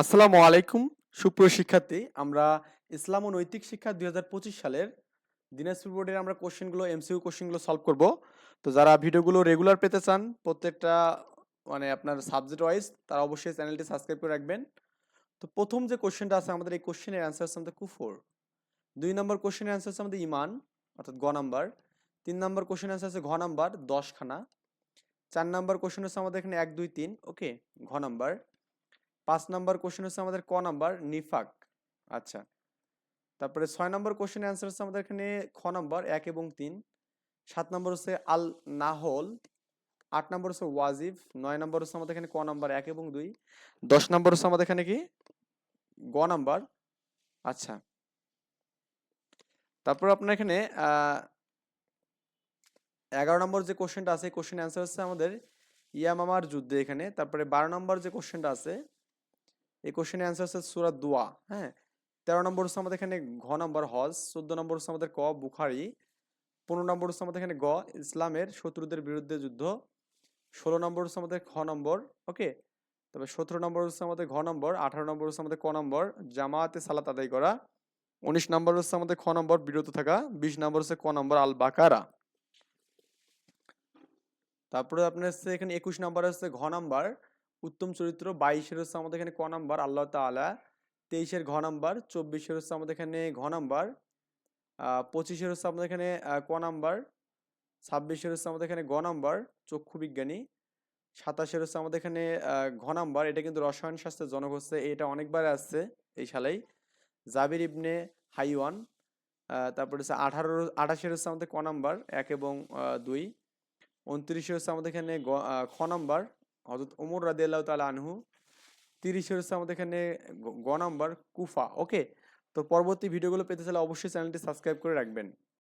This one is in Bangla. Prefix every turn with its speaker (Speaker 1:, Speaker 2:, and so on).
Speaker 1: আসসালামু আলাইকুম, সুপ্রিয় শিক্ষার্থী। আমরা ইসলাম ও নৈতিক শিক্ষা দুই হাজার পঁচিশ সালের দিনাজপুর বোর্ডের আমরা কোশ্চেনগুলো এমসিইউ কোশ্চেনগুলো সলভ করব। তো যারা ভিডিওগুলো রেগুলার পেতে চান, প্রত্যেকটা মানে আপনার সাবজেক্ট ওয়াইজ তারা অবশ্যই চ্যানেলটি সাবস্ক্রাইব করে রাখবেন। তো প্রথম যে কোশ্চেনটা আছে আমাদের এই কোশ্চেনের অ্যান্সার হচ্ছে আমাদের কুফর। দুই নম্বর কোশ্চেনের অ্যান্সার হচ্ছে আমাদের ইমান অর্থাৎ গ নাম্বার। তিন নম্বর কোশ্চেন অ্যান্সার হচ্ছে ঘ নাম্বার, দশখানা। চার নম্বর কোশ্চেন হচ্ছে আমাদের এখানে এক, দুই, তিন ওকে ঘ নাম্বার। পাঁচ নাম্বার কোশ্চেন হচ্ছে আমাদের ক নাম্বার? নিফাক। আচ্ছা। তারপরে ছয় নম্বর কোশ্চেন অ্যান্সার হচ্ছে আমাদের এখানে খ নম্বর? এক এবং তিন। সাত নম্বর হচ্ছে আল নাহল। আট নম্বর হচ্ছে ওয়াজিব নয় নম্বর হচ্ছে আমাদের এখানে ক নাম্বার? এক এবং দুই। দশ নম্বর হচ্ছে আমাদের এখানে কি? গ নাম্বার। আচ্ছা। তারপর আপনার এখানে এগারো নম্বর যে কোশ্চেনটা আছে কোশ্চেন অ্যান্সার হচ্ছে আমাদের ইয়ামামার যুদ্ধে এখানে। তারপরে বারো নম্বর যে কোশ্চেনটা আছে এই কোশ্চেনের অ্যান্সার হচ্ছে সুরা দোয়া হ্যাঁ? তেরো নম্বর হচ্ছে আমাদের এখানে ঘ নম্বর হজ, চোদ্দ নম্বর হচ্ছে আমাদের ক বুখারি, পনেরো নম্বর হচ্ছে আমাদের এখানে গ ইসলামের শত্রুদের বিরুদ্ধে যুদ্ধ, ষোলো নম্বর হচ্ছে আমাদের খ নম্বর, ওকে? তবে সতেরো নম্বর হচ্ছে আমাদের ঘ নম্বর, আঠারো নম্বর হচ্ছে আমাদের ক নম্বর, জামাতে সালাত আদায় করা, উনিশ নম্বর হচ্ছে আমাদের খ নম্বর, বিরত থাকা, বিশ নম্বর হচ্ছে ক নম্বর আল বাকারা তারপরে আপনার হচ্ছে এখানে একুশ নম্বর হচ্ছে ঘ নাম্বার উত্তম চরিত্র, বাইশের হচ্ছে আমাদের এখানে ক নাম্বার, আল্লাহ তাআলা। তেইশের ঘ নাম্বার, চব্বিশের হচ্ছে আমাদের এখানে ঘ নাম্বার। পঁচিশের হচ্ছে আমাদের এখানে ক নাম্বার। ছাব্বিশের হচ্ছে আমাদের এখানে গ নাম্বার, চক্ষু বিজ্ঞানী। সাতাশের হচ্ছে আমাদের এখানে ঘ নাম্বার। এটা কিন্তু রসায়ন শাস্ত্রের জনক হচ্ছে, এটা অনেকবার আসছে এই সালেই জাবির ইবনে হাইওয়ান তারপরে হচ্ছে আঠারো, আঠাশের হচ্ছে আমাদের ক নাম্বার, এক এবং দুই। উনত্রিশে হচ্ছে আমাদের এখানে খ নাম্বার। হজরত ওমর রাজি আল্লাহ তাল আনহু, তিরিশে হচ্ছে আমাদের এখানে গ নাম্বার কুফা। ওকে তো পরবর্তী ভিডিওগুলো পেতে চাইলে অবশ্যই চ্যানেলটি সাবস্ক্রাইব করে রাখবেন।